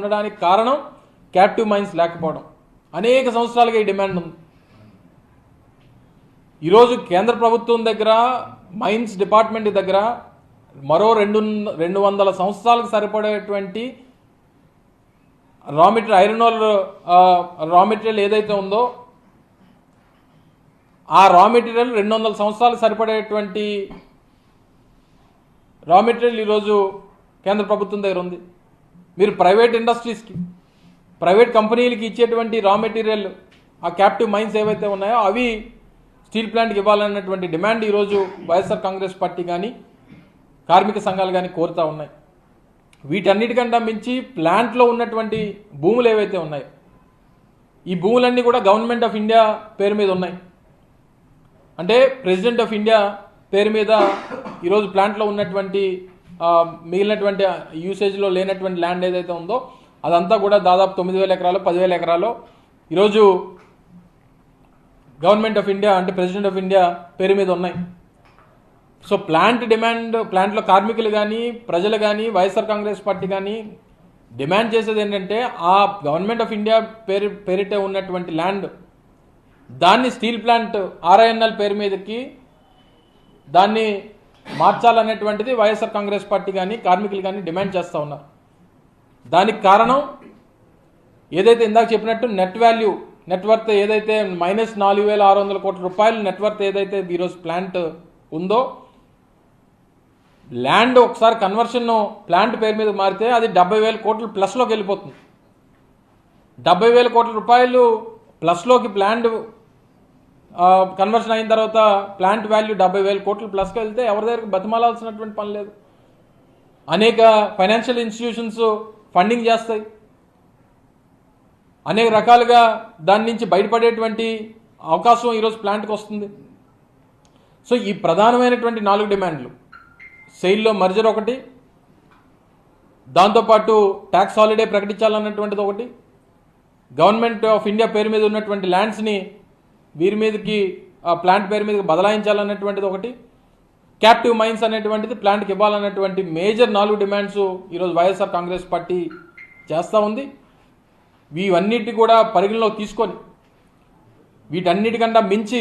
ఉండడానికి కారణం captive mines లేకపోవడం. అనేక సంవత్సరాలుగా ఈ డిమాండ్ ఉంది. ఈరోజు కేంద్ర ప్రభుత్వం దగ్గర మైన్స్ డిపార్ట్మెంట్ దగ్గర మరో రెండు రెండు వందల సంవత్సరాలకు సరిపడేటువంటి raw material iron ore raw material ఏదైతే ఉందో ఆ రా మెటీరియల్ రెండు వందల సంవత్సరాలకు సరిపడేటువంటి రా మెటీరియల్ ఈరోజు కేంద్ర ప్రభుత్వం దగ్గర ఉంది. మీరు ప్రైవేట్ ఇండస్ట్రీస్కి ప్రైవేట్ కంపెనీలకి ఇచ్చేటువంటి రా మెటీరియల్ ఆ క్యాప్టివ్ మైన్స్ ఏవైతే ఉన్నాయో అవి స్టీల్ ప్లాంట్కి ఇవ్వాలన్నటువంటి డిమాండ్ ఈరోజు వైఎస్ఆర్ కాంగ్రెస్ పార్టీ కానీ కార్మిక సంఘాలు కానీ కోరుతూ ఉన్నాయి. వీటన్నిటికంటే మించి ప్లాంట్లో ఉన్నటువంటి భూములు ఏవైతే ఉన్నాయో ఈ భూములన్నీ కూడా గవర్నమెంట్ ఆఫ్ ఇండియా పేరు మీద ఉన్నాయి. అంటే ప్రెసిడెంట్ ఆఫ్ ఇండియా పేరు మీద ఈరోజు ప్లాంట్లో ఉన్నటువంటి మిగిలినటువంటి యూసేజ్లో లేనటువంటి ల్యాండ్ ఏదైతే ఉందో అదంతా కూడా దాదాపు తొమ్మిది వేల ఎకరాలు పదివేల ఎకరాలు. ఈరోజు గవర్నమెంట్ ఆఫ్ ఇండియా అంటే ప్రెసిడెంట్ ఆఫ్ ఇండియా పేరు మీద ఉన్నాయి. సో ప్లాంట్ డిమాండ్ ప్లాంట్లో కార్మికులు కానీ ప్రజలు కానీ వైఎస్ఆర్ కాంగ్రెస్ పార్టీ కానీ డిమాండ్ చేసేది ఏంటంటే ఆ గవర్నమెంట్ ఆఫ్ ఇండియా పేరు పేరిటే ఉన్నటువంటి ల్యాండ్ దాన్ని స్టీల్ ప్లాంట్ ఆర్ఐఎన్ఎల్ పేరు మీదకి దాన్ని మార్చాలనేటువంటిది వైఎస్ఆర్ కాంగ్రెస్ పార్టీ కానీ కార్మికులు కానీ డిమాండ్ చేస్తూ ఉన్నారు. దానికి కారణం ఏదైతే ఇందాక చెప్పినట్టు నెట్ వాల్యూ నెట్వర్త్ ఏదైతే మైనస్ నాలుగు వేల ఆరు వందల కోట్ల రూపాయలు నెట్వర్త్ ఏదైతే ఈరోజు ప్లాంట్ ఉందో ల్యాండ్ ఒకసారి కన్వర్షన్ ప్లాంట్ పేరు మీద మారితే అది డెబ్బై వేల కోట్లు ప్లస్లోకి వెళ్ళిపోతుంది. డెబ్బై వేల కోట్ల రూపాయలు ప్లస్లోకి ప్లాంట్ కన్వర్షన్ అయిన తర్వాత ప్లాంట్ వాల్యూ డెబ్బై వేల కోట్లు ప్లస్కి వెళ్తే ఎవరి దగ్గరికి బతిమాలాల్సినటువంటి పని లేదు. అనేక ఫైనాన్షియల్ ఇన్స్టిట్యూషన్స్ ఫండింగ్ చేస్తాయి. అనేక రకాలుగా దాని నుంచి బయటపడేటువంటి అవకాశం ఈరోజు ప్లాంట్కి వస్తుంది. సో ఈ ప్రధానమైనటువంటి నాలుగు డిమాండ్లు సెయిల్లో మర్జర్ ఒకటి దాంతోపాటు ట్యాక్స్ హాలిడే ప్రకటించాలన్నటువంటిది ఒకటి గవర్నమెంట్ ఆఫ్ ఇండియా పేరు మీద ఉన్నటువంటి ల్యాండ్స్ని వీరి మీదకి ఆ ప్లాంట్ పేరు మీదకి బదలాయించాలన్నటువంటిది ఒకటి క్యాప్టివ్ మైన్స్ అనేటువంటిది ప్లాంట్కి ఇవ్వాలన్నటువంటి మేజర్ నాలుగు డిమాండ్స్ ఈరోజు వైఎస్ఆర్ కాంగ్రెస్ పార్టీ చేస్తూ ఉంది. ఇవన్నిటి కూడా పరిగణలోకి తీసుకొని వీటన్నిటికన్నా మించి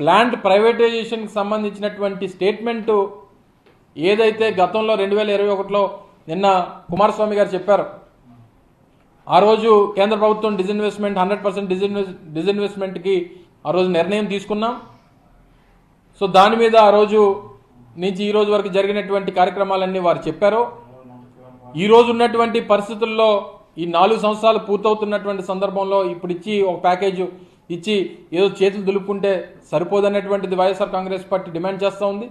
ప్లాంట్ ప్రైవేటైజేషన్కి సంబంధించినటువంటి స్టేట్మెంటు ఏదైతే గతంలో రెండు వేల ఇరవై ఒకటిలో నిన్న కుమారస్వామి గారు చెప్పారు ఆ రోజు కేంద్ర ప్రభుత్వం డిజిన్వెస్ట్మెంట్ హండ్రెడ్ పర్సెంట్ డిజిన్వెస్ డిజిన్వెస్ట్మెంట్కి ఆ రోజు నిర్ణయం తీసుకున్నాం. సో దాని మీద ఆ రోజు నుంచి ఈ రోజు వరకు జరిగినటువంటి కార్యక్రమాలన్నీ వారు చెప్పారు. ఈ రోజు ఉన్నటువంటి పరిస్థితుల్లో ఈ నాలుగు సంవత్సరాలు పూర్తవుతున్నటువంటి సందర్భంలో ఇప్పుడు ఇచ్చి ఒక ప్యాకేజ్ ఇచ్చి ఏదో చేతులు దులుపుకుంటే సరిపోదన్నటువంటిది వైఎస్ఆర్ కాంగ్రెస్ పార్టీ డిమాండ్ చేస్తూ ఉంది.